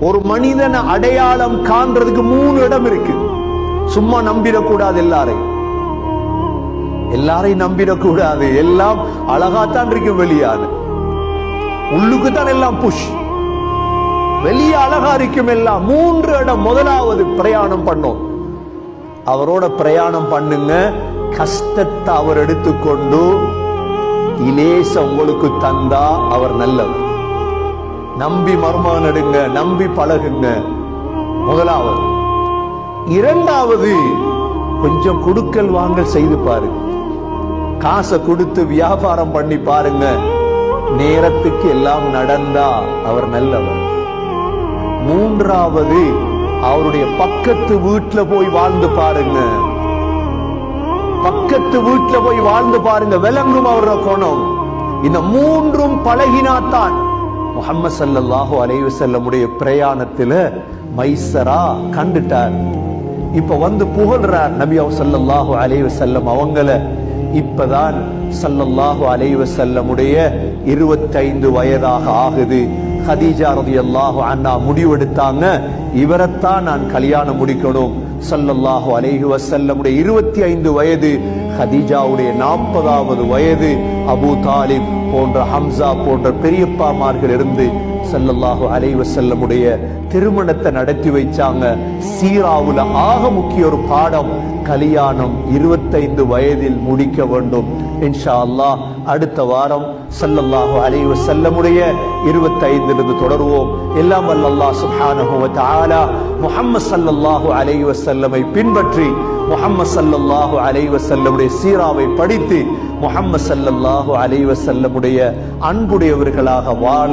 ஒரு மனிதனை அடையாளம் காண்றதுக்கு மூணு இடம் இருக்கு. சும்மா நம்பிடக்கூடாது எல்லாரையும். எல்லாரையும் நம்பிடக்கூடாது. எல்லாம் அழகாத்தான் இருக்கும் வெளியான. உள்ளுக்கு தான் எல்லாம் புஷ். வெளியே அழகா இருக்கும் எல்லாம். மூன்று இடம் முதலாவது பிரயாணம் பண்ணோம். அவரோட பிரயாணம் பண்ணுங்க. கஷ்டத்தை அவர் எடுத்துக்கொண்டு இலேச உங்களுக்கு தந்தா அவர் நல்லவர். நம்பி மர்மம் நடுங்க நம்பி பழகுங்க. முதலாவது. இரண்டாவது கொஞ்சம் கொடுக்கல் வாங்கல் செய்து பாருங்க காசை கொடுத்து வியாபாரம் பண்ணி பாருங்க. நேரத்துக்கு எல்லாம் நடந்தா அவர் நல்லவர். மூன்றாவது அவருடைய பக்கத்து வீட்டுல போய் வாழ்ந்து பாருங்க. பக்கத்து வீட்டுல போய் வாழ்ந்து பாருங்க. விளங்கும் அவரோட குணம். இந்த மூன்றும் பழகினாத்தான். முகம்மது சல்லாஹு அலைவு செல்லமுடைய பிரயாணத்துல மைசரா கண்டுட்டார். இப்ப வந்து புகழ்றார் நபி சல்லாஹு அலைவு செல்லம் அவங்கள. இப்பதான் சல்லல்லாஹு அலைவு செல்லமுடைய இருபத்தைந்து வயதாக ஆகுது. ஹதீஜா ரலியல்லாஹு அண்ணா முடிவெடுத்தாங்க. இவரைத்தான் நான் கல்யாணம் முடிக்கணும். சல்லல்லாஹு அலைஹி வசல்லமுடைய இருபத்தி ஐந்து வயது ஹதீஜாவுடைய நாற்பதாவது வயது அபூ தாலிப் போன்ற ஹம்சா போன்ற பெரியப்பாமார்கள் இருந்து ஸல்லல்லாஹு அலைவ செல்லமுடைய திருமணத்தை நடத்தி வைச்சாங்க. சீராவுல ஆக முக்கிய ஒரு பாடம் கல்யாணம் இருபத்தைந்து வயதில் முடிக்க வேண்டும். இன்ஷா அல்லாஹ் அடுத்த வாரம் ஸல்லல்லாஹு அலைவ செல்லமுடைய இருபத்தைந்திலிருந்து தொடருவோம். எல்லாம் வல்லல்லா அல்லாஹ் சுப்ஹானஹு முஹம்மது சல்லல்லாஹு அலைவ வஸல்லமை பின்பற்றி முஹம்மது ஸல்லல்லாஹு அலைவசல்லமுடைய சீராவை படித்து முஹம்மது ஸல்லல்லாஹு அலைவசல்லமுடைய அன்புடையவர்களாக வாழ